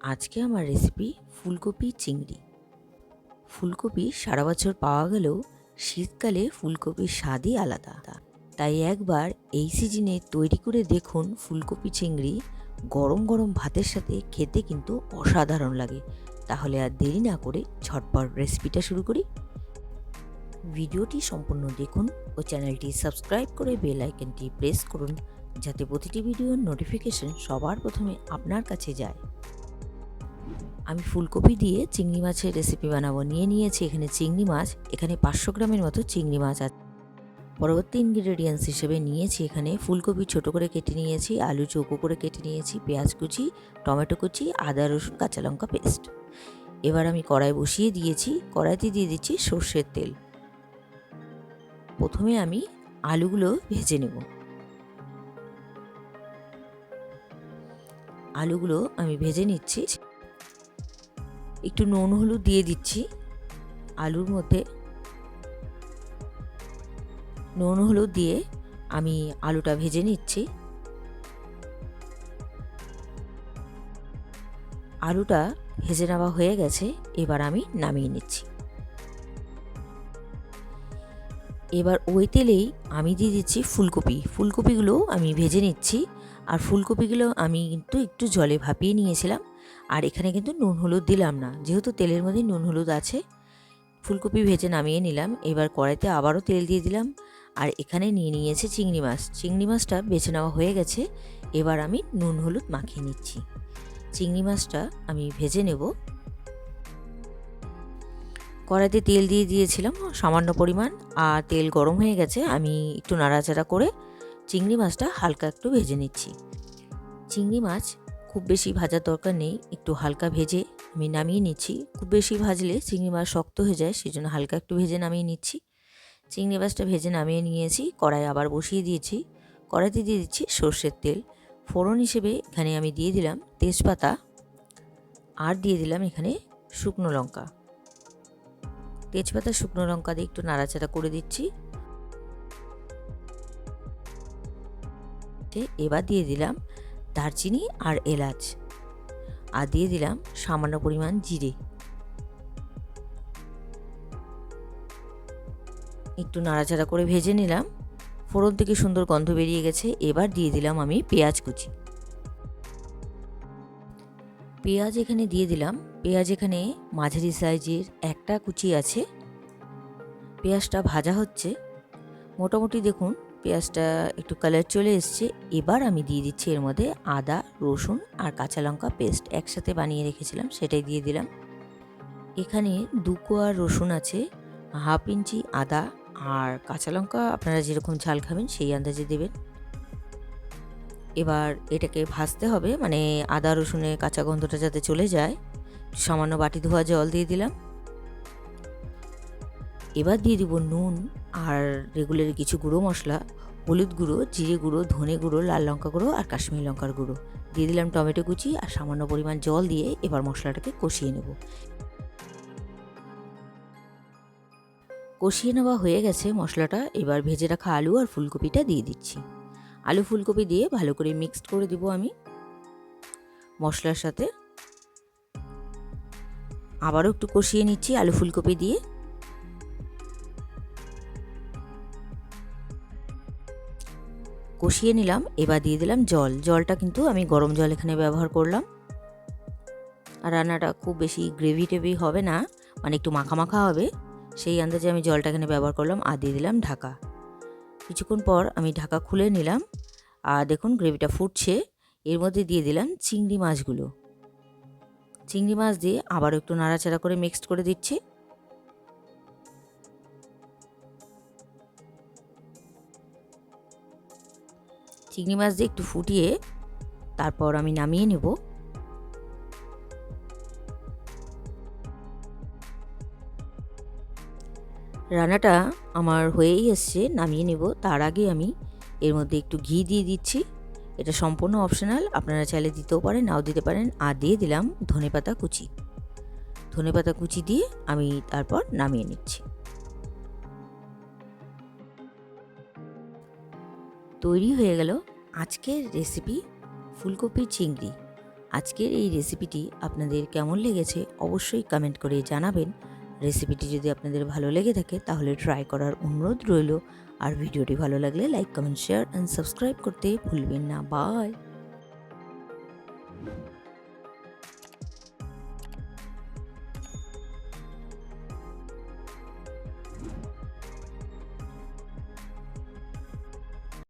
আজকে আমার রেসিপি ফুলকপি চিংড়ি। ফুলকপি সারা বছর পাওয়া গেলেও শীতকালে ফুলকপির স্বাদই আলাদা। তাই একবার এই সিজনে তৈরি করে দেখুন ফুলকপি চিংড়ি গরম গরম ভাতের সাথে খেতে কিন্তু অসাধারণ লাগে। তাহলে আর দেরি না করে ঝটপট রেসিপিটা শুরু করি। ভিডিওটি সম্পূর্ণ দেখুন ও চ্যানেলটি সাবস্ক্রাইব করে বেল আইকনটি প্রেস করুন, যাতে প্রতিটি ভিডিওর নোটিফিকেশন সবার প্রথমে আপনার কাছে যায়। আমি ফুলকপি দিয়ে চিংড়ি মাছের রেসিপি বানাবো। নিয়ে নিয়েছি এখানে চিংড়ি মাছ। এখানে পাঁচশো গ্রামের মতো চিংড়ি মাছ আছে। পরবর্তী ইনগ্রিডিয়েন্টস হিসেবে নিয়েছি এখানে ফুলকপি ছোট করে কেটে নিয়েছি, আলু চৌকো করে কেটে নিয়েছি, পেঁয়াজ কুচি, টমেটো কুচি, আদা, রসুন, কাঁচা লঙ্কা পেস্ট এবার আমি কড়াই বসিয়ে দিয়েছি। কড়াইতে দিয়ে দিচ্ছি সর্ষের তেল। প্রথমে আমি আলুগুলো ভেজে নেব। আলুগুলো আমি ভেজে নিচ্ছি। একটু নুন হলুদ দিয়ে দিচ্ছি। আলুর মধ্যে নুন হলুদ দিয়ে আমি আলুটা ভেজে নিচ্ছি। আলুটা ভেজে নেওয়া হয়ে গেছে, এবার আমি নামিয়ে নিচ্ছি। এবার ওই তেলেই আমি দিয়ে দিচ্ছি ফুলকপি। ফুলকপিগুলো আমি ভেজে নিচ্ছি, আর ফুলকপিগুলো আমি কিন্তু একটু জলে ভাপিয়ে নিয়েছিলাম। আর এখানে কিন্তু নুন হলুদ দিলাম না। যেহেতু তেলের মধ্যে নুন হলুদ আছে, ফুলকপি ভেজে নামিয়ে নিলাম। এবার কড়াইতে আবারও তেল দিয়ে দিলাম। আর এখানে নিয়ে নিয়েছে চিংড়ি মাছ। চিংড়ি মাছটা বেছে নেওয়া হয়ে গেছে। এবার আমি নুন হলুদ মাখিয়ে নিচ্ছি। চিংড়ি মাছটা আমি ভেজে নেব। কড়াইতে তেল দিয়ে দিয়েছিলাম সামান্য পরিমাণ। আর তেল গরম হয়ে গেছে, আমি একটু নাড়াচাড়া করে চিংড়ি মাছটা হালকা একটু ভেজে নিচ্ছি। চিংড়ি মাছ খুব বেশি ভাজার দরকার নেই। একটু হালকা ভেজে আমি নামিয়ে নিচ্ছি। খুব বেশি ভাজলে চিংড়ি মাছ শক্ত হয়ে যায় সেই জন্য হালকা একটু ভেজে নামিয়ে নিচ্ছি। চিংড়ি মাছটা ভেজে নামিয়ে নিয়েছি। কড়াই আবার বসিয়ে দিয়েছি। কড়াইতে দিয়ে দিচ্ছি সর্ষের তেল। ফোড়ন হিসেবে এখানে আমি দিয়ে দিলাম তেজপাতা আর দিয়ে দিলাম এখানে শুকনো লঙ্কা। তেজপাতা, শুকনো লঙ্কা দিয়ে একটু নাড়াচাড়া করে দিচ্ছি। এবার দিয়ে দিলাম দারচিনি আর এলাচ। আর দিয়ে দিলাম সামান্য পরিমাণ জিরে। একটু নাড়াচাড়া করে ভেজে নিলাম। ফোড়ন থেকে সুন্দর গন্ধ বেরিয়ে গেছে। এবার দিয়ে দিলাম আমি পেঁয়াজ কুচি। পেঁয়াজ এখানে দিয়ে দিলাম। পেঁয়াজ এখানে মাঝারি সাইজের একটা কুচি আছে। পেঁয়াজটা ভাজা হচ্ছে। মোটামুটি দেখুন পেঁয়াজটা একটু কালার চলে এসছে। এবার আমি দিয়ে দিচ্ছি এর মধ্যে আদা, রসুন আর কাঁচা লঙ্কা পেস্ট একসাথে বানিয়ে রেখেছিলাম, সেটাই দিয়ে দিলাম। এখানে দু কোয়া রসুন আছে, হাফ ইঞ্চি আদা আর কাঁচা লঙ্কা আপনারা যেরকম ঝাল খাবেন সেই আন্দাজে দেবেন। এবার এটাকে ভাজতে হবে মানে আদা, রসুনের কাঁচা গন্ধটা যাতে চলে যায়, সামান্য বাটি ধোয়া জল দিয়ে দিলাম। এবার দিয়ে দিব নুন আর রেগুলার কিছু গুঁড়ো মশলা, হলুদ গুঁড়ো, জিরে গুঁড়ো, ধনে গুঁড়ো, লাল লঙ্কা গুঁড়ো আর কাশ্মীরি লঙ্কার গুঁড়ো। দিয়ে দিলাম টমেটো কুচি আর সামান্য পরিমাণ জল দিয়ে এবার মশলাটাকে কষিয়ে নেব। কষিয়ে নেওয়া হয়ে গেছে মশলাটা, এবার ভেজে রাখা আলু আর ফুলকপিটা দিয়ে দিচ্ছি। আলু, ফুলকপি দিয়ে ভালো করে মিক্সড করে দিব আমি। মশলার সাথে। আবারও একটু কষিয়ে নিচ্ছি আলু, ফুলকপি দিয়ে। কষিয়ে নিলাম, এবার দিয়ে দিলাম জল। জলটা কিন্তু আমি গরম জল এখানে ব্যবহার করলাম। আর রান্নাটা খুব বেশি গ্রেভি টেভি হবে না মানে একটু মাখা মাখা হবে। সেই আন্দাজে আমি জলটা এখানে ব্যবহার করলাম আর দিয়ে দিলাম ঢাকা। কিছুক্ষণ পর আমি ঢাকা খুলে নিলাম। আর দেখুন গ্রেভিটা ফুটছে। এর মধ্যে দিয়ে দিলাম চিংড়ি মাছগুলো। চিংড়ি মাছ দিয়ে আবার একটু নাড়াচাড়া করে মিক্সড করে দিচ্ছি। চিংড়ি মাছ দিয়ে একটু ফুটিয়ে তারপর আমি নামিয়ে নেব। রান্নাটা আমার হয়েই এসছে, নামিয়ে নেব। তার আগে আমি এর মধ্যে একটু ঘি দিয়ে দিচ্ছি। এটা সম্পূর্ণ অপশনাল আপনারা চাইলে দিতেও পারেন, নাও দিতে পারেন। আর দিয়ে দিলাম ধনেপাতা কুচি। ধনেপাতা কুচি দিয়ে আমি তারপর নামিয়ে নিচ্ছি। তৈরি হয়ে গেল আজকের রেসিপি ফুলকপির চিংড়ি। আজকের এই রেসিপিটি আপনাদের কেমন লেগেছে অবশ্যই কমেন্ট করে জানাবেন। রেসিপিটি যদি আপনাদের ভালো লেগে থাকে তাহলে ট্রাই করার অনুরোধ রইল। আর ভিডিওটি ভালো লাগলে like comment share and subscribe করতে ভুলবেন না। বাই